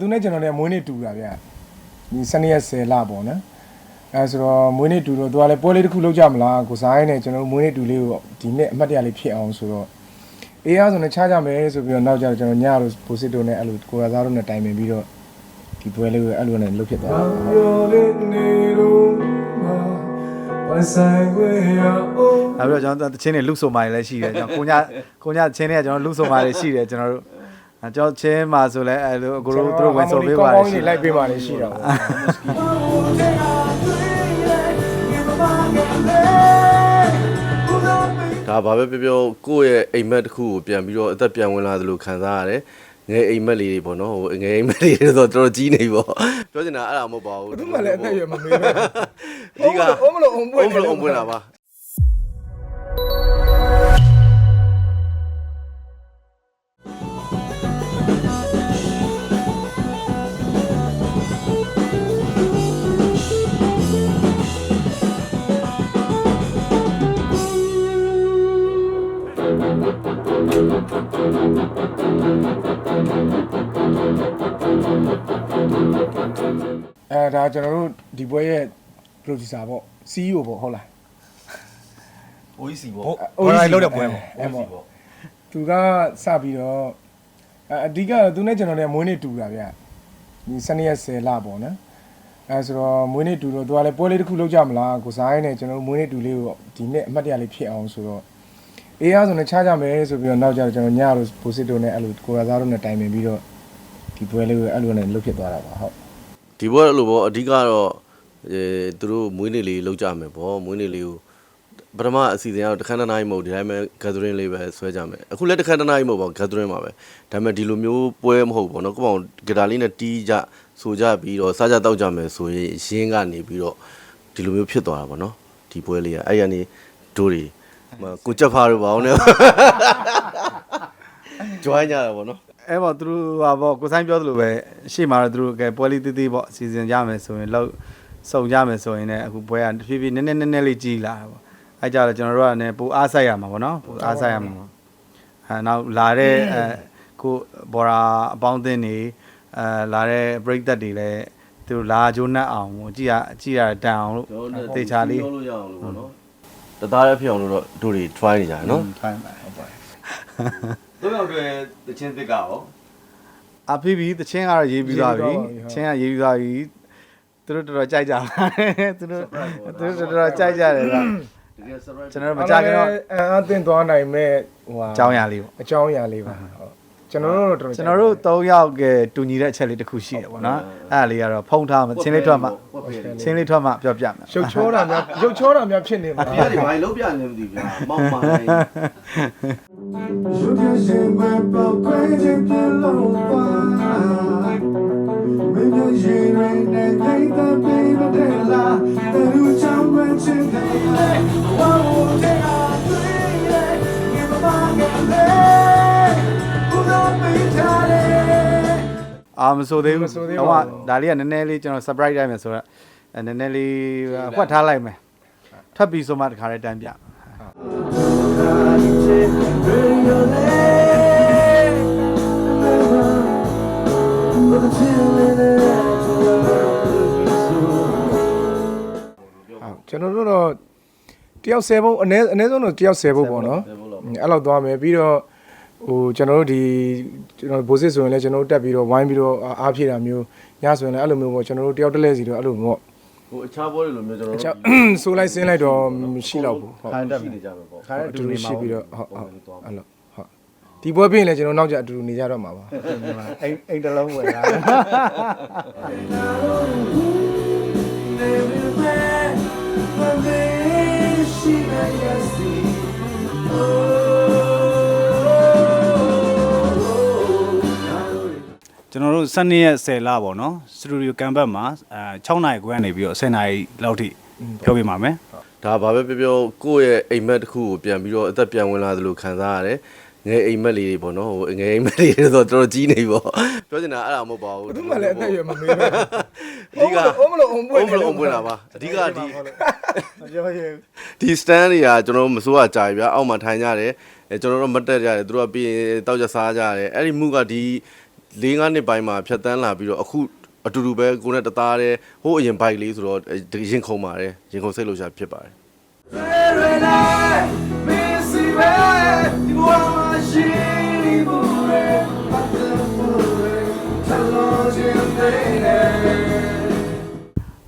သူနဲ့ကျွန်တော်နဲ့မွေးနေ့တူတာဗျဒီစနေရက်10လပေါ့နော်အဲဆိုတော့မွေးနေ့တူတော့သူကလည်းပွဲလေးတစ်ခုလုပ်ကြမလားကိုစားရင်းနဲ့ကျွန်တော်တို့မွေးနေ့တူလေးကိုဒီနေ့အမှတ်တရလေးဖြစ်အောင်ဆိုတော့အေးအားဆိုနေချားကြမယ်ဆိုပြီးတော့နောက်ကျတော့ကျွန်တော်ညတို့ပိုစစ်တို့နဲ့အဲ့လိုကိုရာသားတို့နဲ့တိုင်ပင်ပြီးတော့ဒီပွဲလေးကိုအဲ့လိုနဲ့လုပ်ဖြစ်သွားတာပြောလေးနေတော့မှာပဆိုင်ခွေရအောင်နောက်ပြီးတော့ကျွန်တော်တချင်းတွေလူဆိုမာတွေလည်းရှိတယ်ကျွန်တော်ကိုညာကိုညာချင်းတွေကကျွန်တော်လူဆိုမာတွေရှိတယ်ကျွန်တော်တို့ အဲကျွန်တော်ချင်းမှာဆိုလဲအဲလိုအကိုတို့သူတို့ဝင်ဆိုပေးပါတကောယ်င်းရှိကြီးတယ်လိုက်ပေးပါလေရှိတော့ဒါဘာပဲပြောပြောကိုယ့်ရဲ့အိမ်မက်တစ်ခုကိုပြန်ပြီးတော့အသက်ပြန်ဝင်လာသလိုခံစားရတယ်ငယ်အိမ်မက်လေးတွေပေါ့နော်ဟိုငယ်အိမ်မက်လေးတွေဆိုတော့တော်တော်ကြီးနေပြီပေါ့ပြောချင်တာအဲ့ဒါမဟုတ်ပါဘူးဘယ်သူမှလည်းအသက်အရွယ်မမေးဘူးအဓိကအုံးမလို့အုံးပွဘုံင့်ဘလုံးပွင့်လာပါ ဒါကျွန်တော်တို့ဒီပွဲရဲ့ producer ပေါ့ CEO ပေါ့ဟုတ်လား OEC ပေါ့ဟုတ်ဘော်ရိုင်းလောက်တဲ့ပွဲပေါ့အဲပေါ့သူကစပြီးတော့အဲအဓိကသူနဲ့ကျွန်တော်နဲ့မွေးနေ့တူတာဗျဒီစနေရက်10လပေါ့နော်အဲဆိုတော့မွေးနေ့တူတော့သူကလည်းပွဲလေးတစ်ခုလုပ်ကြမလားကိုစားရင်းနဲ့ကျွန်တော်တို့မွေးနေ့တူလေးကိုဒီနေ့အမှတ်တရလေးဖြစ်အောင်ဆိုတော့အေးအားဆိုနေချားကြမယ်ဆိုပြီးတော့နောက်ကျတော့ကျွန်တော်ညတို့ပိုစစ်တို့နဲ့အဲ့လိုကိုရာသားတို့နဲ့တိုင်ပင်ပြီးတော့ဒီပွဲလေးကိုအဲ့လိုနဲ့လုပ်ဖြစ်သွားတာပါဟုတ် ဒီဘက်လိုပေါ့အဓိကတော့အဲသူတို့မွေးနေ့လေးလောက်ကြမယ်ပေါ့မွေးနေ့လေးကိုပထမအစီအစဉ်ကတော့တစ်ခန်းတစ်နားကြီးမဟုတ်ဒီတိုင်းပဲ gathering လေးပဲဆွဲကြမယ်အခုလည်းတစ်ခန်းတစ်နားကြီးမဟုတ်ပါဘူး gathering ပါပဲဒါပေမဲ့ဒီလိုမျိုးပွဲမဟုတ်ဘူးပေါ့နော်ကိုယ့်ဘောင်ဂီတာလေးနဲ့တီးကြဆိုကြပြီးတော့စားကြတောက်ကြမယ်ဆိုရင်ရင်းကနေပြီးတော့ဒီလိုမျိုးဖြစ်သွားတာပေါ့နော်ဒီပွဲလေးကအဲ့ရနေဒိုးတွေဟိုကိုချက်ဖားတို့ပါအောင်ね join ကြတာပေါ့နော် အဲပေါ့သူတို့ဟာပေါ့ကိုဆိုင်ပြောသလိုပဲရှေ့မှာတော့သူတို့ကဲပွဲလေးသေးသေးပေါ့အစီအစဉ်ကြမယ်ဆိုရင်လောက်စုံကြမယ်ဆိုရင်လည်းအခုပွဲကတဖြည်းဖြည်းနည်းနည်းနည်းနည်းလေးကြီးလာတာပေါ့အဲကြတော့ကျွန်တော်တို့ကလည်းပိုအားဆိုင်ရမှာပေါ့နော်ပိုအားဆိုင်ရမှာပေါ့အဲနောက်လာတဲ့အဲကိုဘော်ရာအပေါင်းအသင်းတွေအဲလာတဲ့ပရိသတ်တွေလည်းသူတို့လာကြိုးနှက်အောင်ပေါ့ကြည်ရကြည်ရတန်အောင်လို့ကျွန်တော်တို့တေချာလေးပြောလို့ရအောင်လို့ပေါ့နော်တသားရဖြစ်အောင်လို့တော့တို့တွေ try နေကြတယ်နော်ထိုင်းပါဟုတ်ပါတို့ ရောက်တဲ့တချင်းတစ်ကရောအဖေဘီတချင်းကတော့ရေးပြီးသွားပြီရေးပြီးသွားပါပြီဟုတ်ချင်းကရေးပြီးသွားပြီသူတို့တော်တော်ကြိုက်ကြပါတယ်သူတို့သူတို့တော်တော်ကြိုက်ကြတယ်ကတကယ် surprise ကျွန်တော်တို့မကြခင်တော့အအသင်သွားနိုင်မဲ့ဟိုဟာအကြောင်းအရာလေးပေါ့အကြောင်းအရာလေးပါဟုတ်ကျွန်တော်တို့တော့တော်တော်ကျွန်တော်တို့၃ယောက်ကတူညီတဲ့အချက်လေးတစ်ခုရှိတယ်ပေါ့နော်အဲ့ဒါလေးကတော့ဖုံးထားမှချင်းလေးထွက်မှချင်းလေးထွက်မှပြောပြမယ်ရုပ်ချောတာများရုပ်ချောတာများဖြစ်နေမှာဒီကဒီဘာလို့ပြနေမသိဗျာမောက်ပါနေ 如天星会宝贵的变老花，没有因为那对的被不对啦，但如常关心的泪，我无天啊对嘞，你们把个泪，不能被他嘞。 အာမဆိုသေးဘူး မဆိုသေး တော့ ပါ က ဘူး ဒါလေးကနည်းနည်းလေးကျွန်တော် surprise တိုင်းမယ်ဆိုတော့အဲနည်းနည်းလေးဖွက်ထားလိုက်မယ်ထပ်ပြီးဆိုမှတခါလေးတန်းပြမယ် ဟုတ် ကျွန်တော်တို့တော့တယောက်10ဘုတ်အနည်းအနည်းဆုံးတော့တယောက်10ဘုတ်ပေါ့နော်အဲ့လောက်သွားမယ်ပြီးတော့ဟိုကျွန်တော်တို့ဒီကျွန်တော်ဘိုးစစ်ဆိုရင်လည်းကျွန်တော်တို့တက်ပြီးတော့ဝိုင်းပြီးတော့အားဖြည့်တာမျိုးညဆိုရင်လည်းအဲ့လိုမျိုးပေါ့ကျွန်တော်တို့တယောက်တစ်လဲစီတော့အဲ့လိုပေါ့ ဟိုအခြားဘောတွေလိုမျိုးကျွန်တော်အချောတို့ဆိုလိုက်ဆင်းလိုက်တော့မရှိတော့ဘူးဟုတ်ခိုင်းတက်ရှိမယ်နေကြမယ်ပေါ့ခါရအအတူတူတူနေမှာရှိပြီးပေါ့တော့ဟုတ်ဟုတ်အဲ့လိုဟုတ်ဒီပွဲပြင်လည်းကျွန်တော်နောက်ကျအတူတူနေကြတော့မှာပါအိမ်အိမ်တစ်လုံးဝယ်လာ ကျွန်တော်တို့12ရက်10လပေါ့နော်စတူဒီယိုကန်ဘတ်မှာအဲ6နာရီခွဲကနေပြီးတော့10နာရီလောက်ထိပြောပြပါမယ်ဒါဘာပဲပြောပြောကိုယ့်ရဲ့အိမ်မက်တစ်ခုကိုပြန်ပြီးတော့အသက်ပြန်ဝင်လာသလိုခံစားရတယ်ငယ်အိမ်မက်လေးတွေပေါ့နော်ဟိုငယ်အိမ်မက်လေးတွေဆိုတော့တော်တော်ကြီးနေပြီပေါ့ပြောချင်တာအဲ့ဒါမဟုတ်ပါဘူးဘယ်သူမှလည်းအသက်အရွယ်မမေးဘူးအဓိကအုံးမလို့အုံးပွဘုံင့်ဘလုံးပွင့်လာပါအဓိကဒီပြောရဒီ stand တွေကကျွန်တော်တို့မစိုးရကြာပြီဗျာအောက်မှာထိုင်ကြတယ်အဲကျွန်တော်တို့မတက်ကြတယ်သူတို့ကပြီးရင်တောက်ကြစားကြတယ်အဲ့ဒီမှုကဒီ ၄၅နှစ်ပိုင်းမှာဖြတ်တန်းလာပြီးတော့အခုအတူတူပဲကိုနဲ့တသားတဲ့ဟိုးအရင်ဘိုက်လေးဆိုတော့ရင်ခုန်ပါတယ်ရင်ခုန်စိတ်လို့ရှာဖြစ်ပါတယ်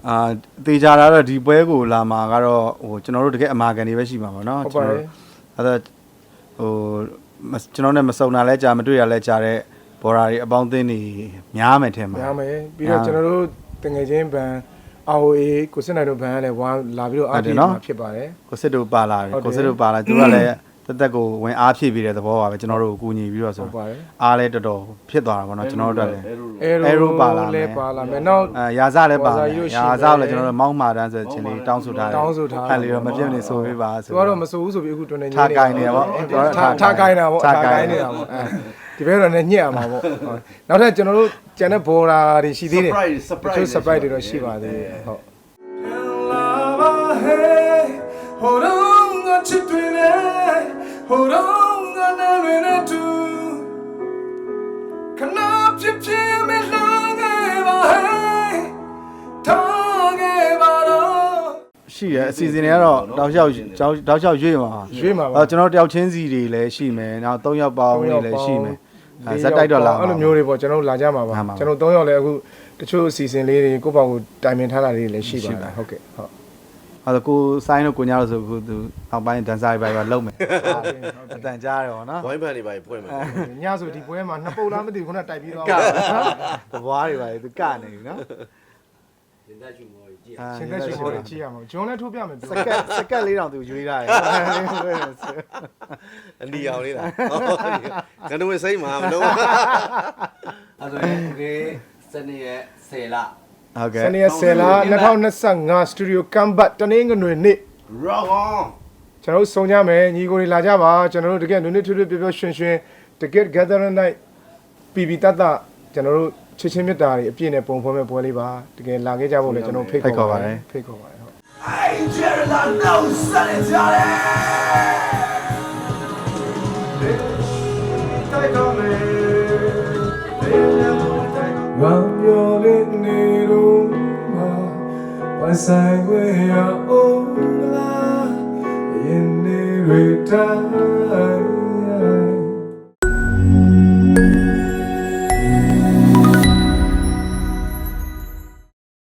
အာတေချာတာတော့ဒီပွဲကိုလာမှာကတော့ဟိုကျွန်တော်တို့တကယ်အမာခံနေပဲရှိမှာပေါ့နော်ကျွန်တော်တို့အဲ့ဒါဟိုကျွန်တော်နဲ့မစုံတာလဲကြာမတွေ့ရလဲကြာတဲ့ ဘော်ရာတွေအပေါင်းအသင်းတွေများမယ်ထင်ပါများမယ်ပြီးတော့ကျွန်တော်တို့တငယ်ချင်းဘန် ROA ကိုစစ်နိုင်တို့ဘန်ကလည်းဝါလာပြီးတော့အားပြမှာဖြစ်ပါတယ်ကိုစစ်တို့ပါလာတယ်ဟုတ်တယ်ကိုစစ်တို့ပါလာသူကလည်း တက်တက်ကိုဝင်အားဖြည့်ပြီးတဲ့သဘောပါပဲကျွန်တော်တို့ကိုကူညီပြီးတော့ဟုဆိုတ်ပါတယ်အားလဲတော်တော်ဖြစ်သွားတာပေါ့နော်ကျွန်တော်တို့အတွက်လည်းအဲ Aero ပါလာမယ်လည်းပါလာမယ်နောက်အဲရာဇလည်းပါဝါစာမယ်ကြီးတို့ရှိရာဇတယ်လည်းကျွန်တော်တို့မောင်းမာတန်းဆိုတဲ့ချင်းလေးတောင်းဆိုထားတယ်တောင်းဆိုထားတယ်အဲ့လေးတော့မပြတ်နေဆိုပေးပါဆိုသူကတော့မစိုးဘူးဆိုပြီးအခုတွင်နေထားကိုင်းနေရပေါ့ထားထားကိုင်းတာပေါ့ထားထားကိုကိုင်းင်းနေနေတာပေါ့အဲဒီဘက်တော့လည်းညက်ရမှာပေါ့ဟုတ်နောက်ထပ်ကျွန်တော်တို့ကျန်တဲ့ဘော်ရာတွေရှိသေးတယ် surprise surprise ချိုး surprise တွေတော့ရှိပါသေးတယ်ဟုတ် Hold on, got you doing it. Hold on, got now in it too. Can up you pay me long ever hey. Tongue ever ရှိရအစီအစဉ်တွေကတော့တောက်လျှောက်တောက်တောက်လျှောက်ရွေ့မှာပါရွေးမှာပါအော်ကျွန်တော်တို့တယောက်ချင်းစီတွေလည်းရှိမယ်နောက်၃ယောက်ပေါင်းတွေလည်းရှိမယ်အဲဇက်တိုက်တော့လာမှာအဲ့လိုမျိုးတွေပေါ့ကျွန်တော်တို့လာကြမှာပါလာမှာပါကျွန်တော်၃ယောက်လည်းအခုတချို့အစီအစဉ်လေးတွေကိုယ့်ဘောက်ကိုတိုင်ပင်ထားတာလေးတွေလည်းရှိပါတယ်ဟုတ်ကဲ့ဟုတ် အဲ့ဒါကိုဆိုင်တို့ကိုညာလို့ဆိုခုသူနောက်ပိုင်းဒန်ဆာတွေပါပါလုံးမယ်အတန်ကြားတယ်ဗောနော်ဝိုင်းပန်တွေပါဖွင့်မယ်ညဆိုဒီပွဲမှာနှစ်ပုတ်လားမသိဘူးခုနတိုက်ပြီးတော့ကသဘွားတွေပါလေသူကနေပြီနော်ရှင်သက်ချူမော်ကြီးကြည့်ရှင်သက်ရှင်ဘောတွေကြည့်ရမှာဂျွန်လည်းထိုးပြမယ်ပြောစကတ်စကတ်လေးတောင်သူရွေးထားတယ်အနီအောင်လေးလားငါတို့စိတ်မှာမလို့အဲ့ဆိုရင်ဒီစနေရဲ့10လ ဟုတ်ကဲ့ စနေ10လ2025 Studio Combat တနင်္ဂနွေနေ့ rock on ကျွန်တော်တို့စုံကြမယ်ညီကိုတွေလာကြပါကျွန်တော်တို့တကယ်နုနစ်ထွေးထွေးပျော်ပျော်ရွှင်ရွှင်တကယ် gathering night ပီပီတတ်တကျွန်တော်တို့ချစ်ချင်းမြတ်တာတွေအပြည့်နဲ့ပုံဖော်မဲ့ပွဲလေးပါတကယ်လာခဲ့ကြဖို့လည်းကျွန်တော်ဖိတ်ခေါ်ပါတယ်ဖိတ်ခေါ်ပါတယ်ဟုတ် Hey, Jared, I know Sonny Johnny. Take on me. Run your my side way out, oh, la, in the return.